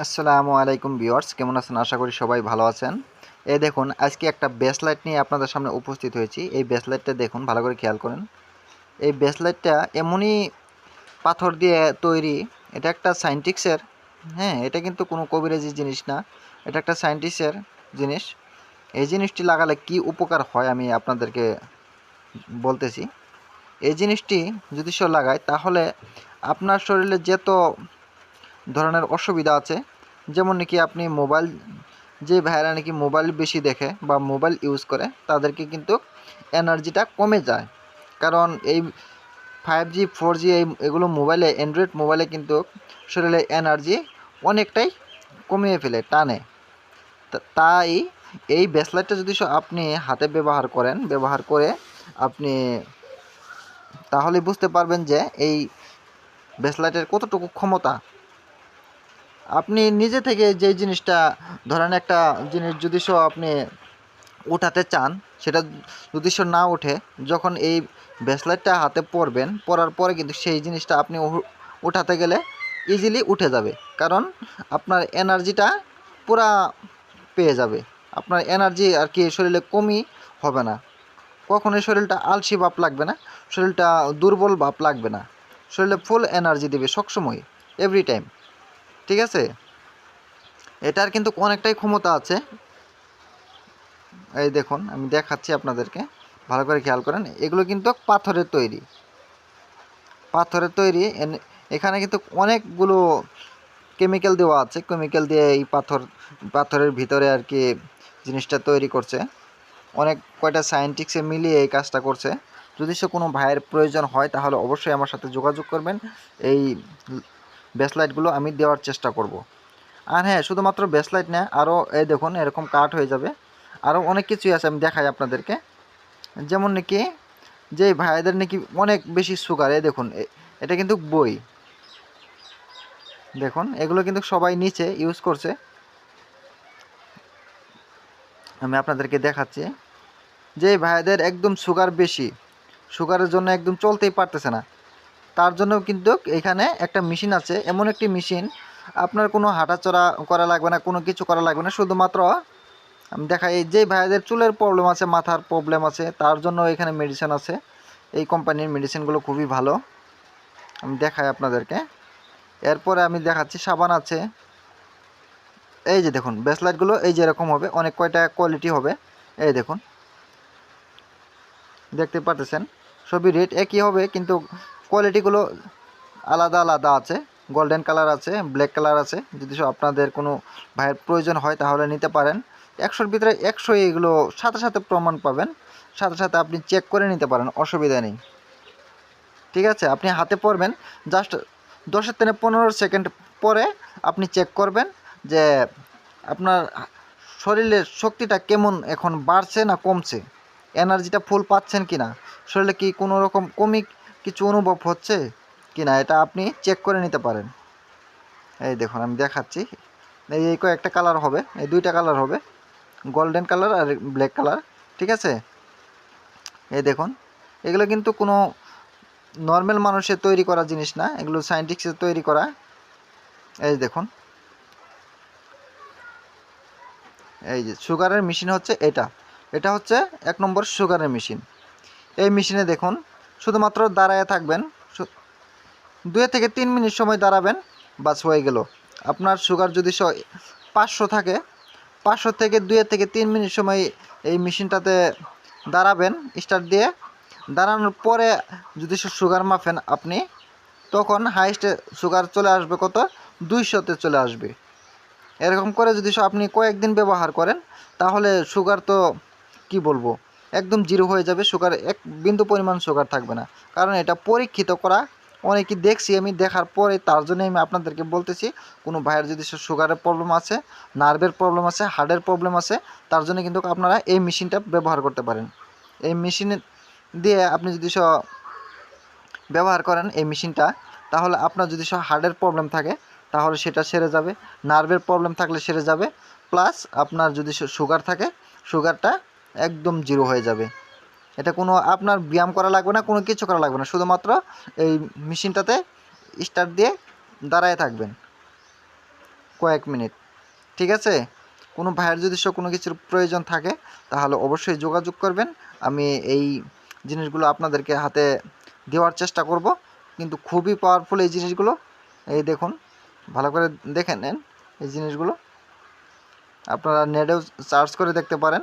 আসসালামু আলাইকুম ভিউয়ার্স, কেমন আছেন? আশা করি সবাই ভালো আছেন। এই দেখুন, আজকে একটা বেসলাইট নিয়ে আপনাদের সামনে উপস্থিত হয়েছি। এই বেসলাইটটা দেখুন, ভালো করে খেয়াল করেন। এই বেসলাইটটা এমনই পাথর দিয়ে তৈরি। এটা একটা সাইন্টিক্সের হ্যাঁ এটা কিন্তু কোনো কবিরাজি জিনিস না। এটা একটা সাইন্টিস্টের জিনিস। এই জিনিসটি লাগালে কি উপকার হয় আমি আপনাদেরকে বলতেছি। এই জিনিসটি যদি সে লাগায়, তাহলে আপনার শরীরে যত ধরনের অসুবিধা আছে। যেমন নাকি আপনি মোবাইল, যে ভাইয়েরা নাকি মোবাইল বেশি দেখে বা মোবাইল ইউজ করে, তাদেরকে কিন্তু এনার্জিটা কমে যায়। কারণ এই ফাইভ জি ফোর জি এই এগুলো মোবাইলে অ্যান্ড্রয়েড মোবাইলে কিন্তু শরীরে এনার্জি অনেকটাই কমিয়ে ফেলে, টানে। তাই এই ব্রেসলেটটা যদি আপনি হাতে ব্যবহার করেন, ব্যবহার করে আপনি তাহলে বুঝতে পারবেন যে এই ব্রেসলেটের কতটুকু ক্ষমতা আপনি নিজে থেকে যে জিনিসটা, ধরেন একটা জিনিস যদি সো আপনি উঠাতে চান, সেটা যদি সো না ওঠে যখন এই ব্রেসলেটটা হাতে পরবেন, পরার পরে কিন্তু সেই জিনিসটা আপনি উঠাতে গেলে ইজিলি উঠে যাবে। কারণ আপনার এনার্জিটা পুরা পেয়ে যাবে। আপনার এনার্জি আর কি শরীরে কমই হবে না। কখনোই শরীরটা আলসি ভাব লাগবে না, শরীরটা দুর্বল ভাব লাগবে না। শরীরে ফুল এনার্জি দেবে সবসময় এভরি টাইম ঠিক আছে? এটার কিন্তু অনেকটাই ক্ষমতা আছে। এই দেখুন, আমি দেখাচ্ছি আপনাদেরকে। ভালো করে খেয়াল করেন, এগুলো কিন্তু পাথরের তৈরি। পাথরের তৈরি এখানে কিন্তু অনেকগুলো কেমিক্যাল দেওয়া আছে। কেমিক্যাল দিয়ে এই পাথর, পাথরের ভিতরে আর কি জিনিসটা তৈরি করছে। অনেক কয়টা সায়েন্টিক্সে মিলিয়ে এই কাজটা করছে। যদি সে কোনো ভাইয়ের প্রয়োজন হয়, তাহলে অবশ্যই আমার সাথে যোগাযোগ করবেন। এই ব্যাসলাইটগুলো আমি দেওয়ার চেষ্টা করব। আর হ্যাঁ শুধুমাত্র ব্যাসলাইট না আরও এই দেখুন, এরকম কাট হয়ে যাবে। আরও অনেক কিছুই আছে, আমি দেখাই আপনাদেরকে। যেমন নাকি, যে ভাইদের নাকি অনেক বেশি সুগার এই দেখুন, এ- এটা কিন্তু বই। দেখুন, এগুলো কিন্তু সবাই নিচে ইউজ করছে। আমি আপনাদেরকে দেখাচ্ছি। যে ভাইদের একদম সুগার বেশি সুগারের জন্য একদম চলতেই পারতেছে না। তার জন্য কিন্তু এখানে একটা মেশিন আছে, এমন একটি মেশিন। আপনার কোনো হাঁটাচড়া করা লাগবে না, কোনো কিছু করা লাগবে না, শুধুমাত্র আমি দেখাই যে ভাইদের চুলের প্রবলেম আছে, মাথার প্রবলেম আছে, তার জন্য এখানে মেডিসিন আছে। এই কোম্পানির মেডিসিনগুলো খুবই ভালো। আমি দেখাই আপনাদেরকে। এরপরে আমি দেখাচ্ছি, সাবান আছে। এই যে দেখুন ব্রেসলাইটগুলো এই যে এরকম হবে, অনেক কয়টা কোয়ালিটি হবে। এই দেখুন। দেখতে পারতেছেন? সবই রেট একই হবে, কিন্তু কোয়ালিটিগুলো আলাদা আলাদা আছে। গোল্ডেন কালার আছে ব্ল্যাক কালার আছে। যদি আপনাদের কোনো ভাইয়ের প্রয়োজন হয় তাহলে নিতে পারেন। একশোর ভিতরে একশো এগুলো সাথে সাথে প্রমাণ পাবেন। সাথে সাথে আপনি চেক করে নিতে পারেন, অসুবিধা নেই। ঠিক আছে? আপনি হাতে পড়বেন জাস্ট দশের থেকে পনেরো সেকেন্ড পরে আপনি চেক করবেন যে আপনার শরীরের শক্তিটা কেমন এখন বাড়ছে না কমছে? এনার্জিটা ফুল পাচ্ছেন কি না শরীরে কি কোনো রকম কমি কিছু অনুভব হচ্ছে? কি না এটা আপনি চেক করে নিতে পারেন। এই দেখুন, আমি দেখাচ্ছি। এই কয়েকটা কালার হবে। এই দুইটা কালার হবে। গোল্ডেন কালার আর ব্ল্যাক কালার ঠিক আছে? এই দেখুন, এগুলো কিন্তু কোনো নর্মাল মানুষের তৈরি করা জিনিস না। এগুলো সায়েন্টিক্সের তৈরি করা। এই দেখুন। এই যে সুগারের মেশিন হচ্ছে এটা। এটা হচ্ছে এক নম্বর সুগারের মেশিন এই মেশিনে দেখুন, শুধুমাত্র দাঁড়ায় থাকবেন দুই থেকে তিন মিনিট সময় দাঁড়াবেন, বাস হয়ে গেল। আপনার সুগার যদি পাঁচশো থাকে, পাঁচশো থেকে দুই থেকে তিন মিনিট সময় এই মেশিনটাতে দাঁড়াবেন স্টার্ট দিয়ে। দাঁড়ানোর পরে যদি সুগার মাপেন আপনি, তখন হাইস্টে সুগার চলে আসবে কত? দুইশোতে চলে আসবে। এরকম করে যদি আপনি কয়েকদিন ব্যবহার করেন, তাহলে সুগার তো, কি বলব? একদম জিরো হয়ে যাবে সুগার এক বিন্দু পরিমাণ সুগার থাকবে না। কারণ এটা পরীক্ষিত করা অনেকই দেখছি, আমি দেখার পরে তার জন্য আমি আপনাদেরকে বলতেছি, কোনো ভাইয়ের যদি সুগারের প্রবলেম আছে নার্ভের প্রবলেম আছে হার্টের প্রবলেম আছে, তার জন্য কিন্তু আপনারা এই মেশিনটা ব্যবহার করতে পারেন। এই মেশিন দিয়ে আপনি যদি স ব্যবহার করেন এই মেশিনটা তাহলে আপনার যদি হার্টের প্রবলেম থাকে, তাহলে সেটা সেরে যাবে। নার্ভের প্রবলেম থাকলে সেরে যাবে। প্লাস আপনার যদি সুগার থাকে সুগারটা একদম জিরো হয়ে যাবে। এটা কোনো আপনার ব্যায়াম করা লাগবে না, কোনো কিছু করা লাগবে না। শুধুমাত্র এই মেশিনটাতে স্টার্ট দিয়ে দাঁড়ায় থাকবেন কয়েক মিনিট। ঠিক আছে? কোনো ভাইয়ের যদি সব কোনো কিছুর প্রয়োজন থাকে, তাহলে অবশ্যই যোগাযোগ করবেন। আমি এই জিনিসগুলো আপনাদেরকে হাতে দেওয়ার চেষ্টা করব। কিন্তু খুবই পাওয়ারফুল এই জিনিসগুলো। এই দেখুন, ভালো করে দেখে নেন এই জিনিসগুলো। আপনারা নেটেও সার্চ করে দেখতে পারেন।